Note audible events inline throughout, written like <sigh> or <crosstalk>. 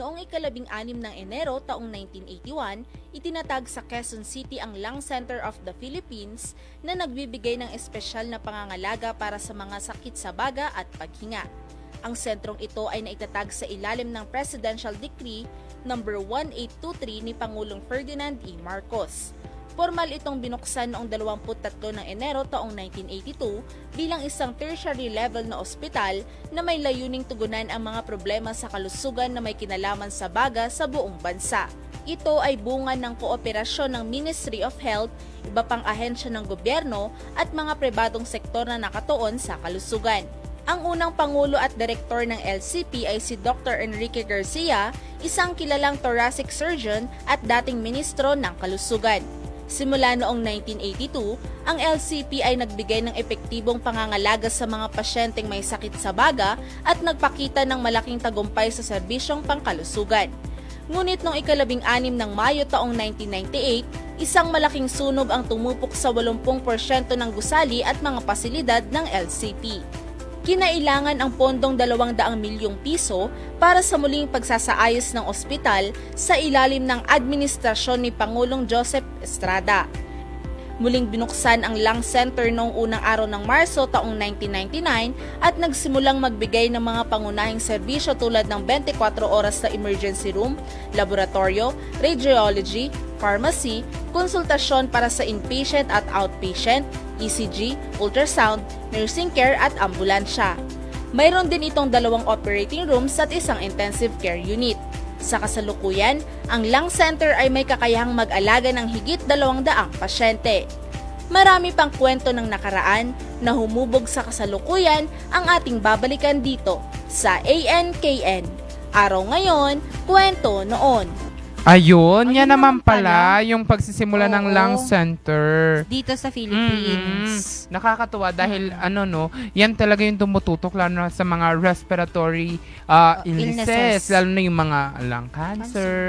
Noong ikalabing anim ng Enero taong 1981, itinatag sa Quezon City ang Lung Center of the Philippines na nagbibigay ng espesyal na pangangalaga para sa mga sakit sa baga at paghinga. Ang sentrong ito ay naitatag sa ilalim ng Presidential Decree No. 1823 ni Pangulong Ferdinand E. Marcos. Formal itong binuksan noong 23 ng Enero taong 1982 bilang isang tertiary level na ospital na may layuning tugunan ang mga problema sa kalusugan na may kinalaman sa baga sa buong bansa. Ito ay bunga ng kooperasyon ng Ministry of Health, iba pang ahensya ng gobyerno at mga pribadong sektor na nakatuon sa kalusugan. Ang unang pangulo at direktor ng LCP ay si Dr. Enrique Garcia, isang kilalang thoracic surgeon at dating ministro ng kalusugan. Simula noong 1982, ang LCP ay nagbigay ng epektibong pangangalaga sa mga pasyenteng may sakit sa baga at nagpakita ng malaking tagumpay sa serbisyong pangkalusugan. Ngunit noong ikalabing anim ng Mayo taong 1998, isang malaking sunog ang tumupok sa 80% ng gusali at mga pasilidad ng LCP. Kinailangan ang pondong 200 milyong piso para sa muling pagsasaayos ng ospital sa ilalim ng administrasyon ni Pangulong Joseph Estrada. Muling binuksan ang Lung Center noong unang araw ng Marso taong 1999 at nagsimulang magbigay ng mga pangunahing serbisyo tulad ng 24 oras na emergency room, laboratorio, radiology, pharmacy, konsultasyon para sa inpatient at outpatient, ECG, ultrasound, nursing care at ambulansya. Mayroon din itong dalawang operating rooms at isang intensive care unit. Sa kasalukuyan, ang Lung Center ay may kakayahang mag-alaga ng higit 200 pasyente. Marami pang kwento ng nakaraan na humubog sa kasalukuyan ang ating babalikan dito sa ANKN. Araw ngayon, kwento noon. Ayun, yan naman naman pala. pala yung pagsisimula ng Oo. lung center. dito sa Mm, Philippines. nakakatuwa dahil ano no, yan talaga yung tumututok lalo na sa mga respiratory uh, Uh, illnesses, illnesses. lalo na yung mga lung cancer,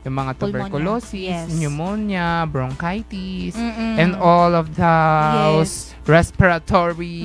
yung mga Pulmonya. tuberculosis, Yes. pneumonia, bronchitis, Mm-mm. and all of those Yes. respiratory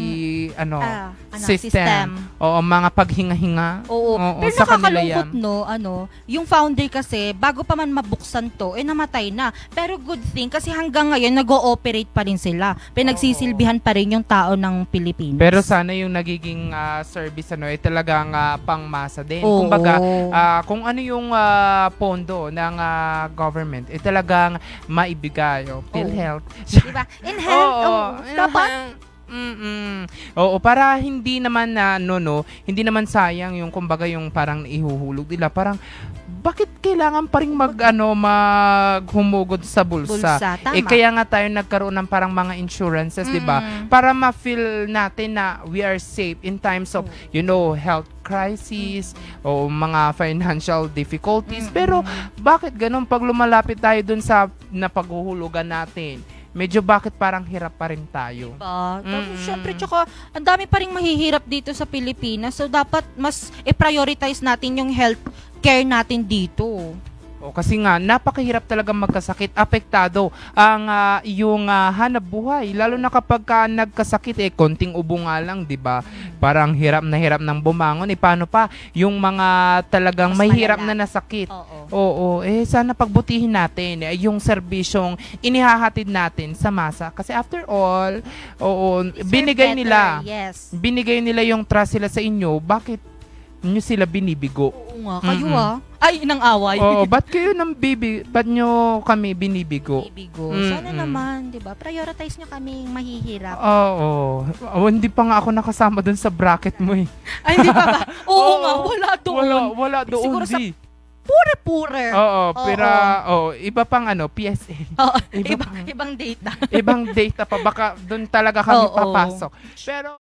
ano Ah, ano, system. Oo, mga paghinga-hinga. Oo. Oo, Pero sa kanila nakakalungkot yan. no, ano, yung founder kasi, bago pa man mabuksan to, eh namatay na. Pero good thing, kasi hanggang ngayon, nag-ooperate pa rin sila. Pinagsisilbihan pa rin yung tao ng Pilipinas. Pero sana yung nagiging ah, service ano ay talagang ah, pangmasa din. Oo. Kumbaga, ah, kung ano yung ah, pondo ng ah, government, eh talagang maibigay. Oh, PhilHealth. diba? In health, <laughs> Oo. oh, dapat. Mm-mm. Oo, para hindi naman na no no, hindi naman sayang yung kumbaga yung parang ihuhulog nila. Parang bakit kailangan pa rin mag ano maghumugod sa bulsa? Bulsa, tama. Eh kaya nga tayo nagkaroon ng parang mga insurances, 'di ba? Para ma-feel natin na we are safe in times of, Mm. you know, health crisis o mga financial difficulties. Mm-mm. Pero bakit ganun pag lumalapit tayo dun sa napaghuhulugan natin? Medyo bakit parang hirap pa rin tayo? Diba? Tapos, Mm-mm. syempre, tsaka, ang dami pa rin mahihirap dito sa Pilipinas. So, dapat mas i-prioritize natin yung health care natin dito. O, kasi nga, napakahirap talaga magkasakit. Apektado ang ah, yung ah, hanap buhay. Lalo na kapag ka nagkasakit, eh, konting ubo nga lang, di ba? Parang hirap na hirap ng bumangon. Eh, paano pa? Yung mga talagang Mas may hirap malala. na nasakit. Oo. Oo, eh sana pagbutihin natin eh, yung serbisyong inihahatid natin sa masa kasi after all, oo, binigay nila, Yes. binigay nila yung trust sila sa inyo, bakit nyo sila binibigo? Oo nga, kayo Mm-mm. ah. Ay, inang away. Oo, <laughs> ba't kayo nang bibi, ba't nyo kami binibigo? Bibigo. Mm-mm. Sana naman, 'di ba? Prioritize nyo kaming mahihirap. Oo, oh, hindi pa nga ako nakasama dun sa bracket mo eh. <laughs> Ay, hindi pa ba? <laughs> Oo Oo, nga, wala doon. Wala, wala doon, Siguro sa- di. Pure-pure. Oo, Oo. pero, oh, iba pang ano, PSA. Oo, Iba iba, pa. ibang data. ibang data pa baka doon talaga kami Oo. papasok. Pero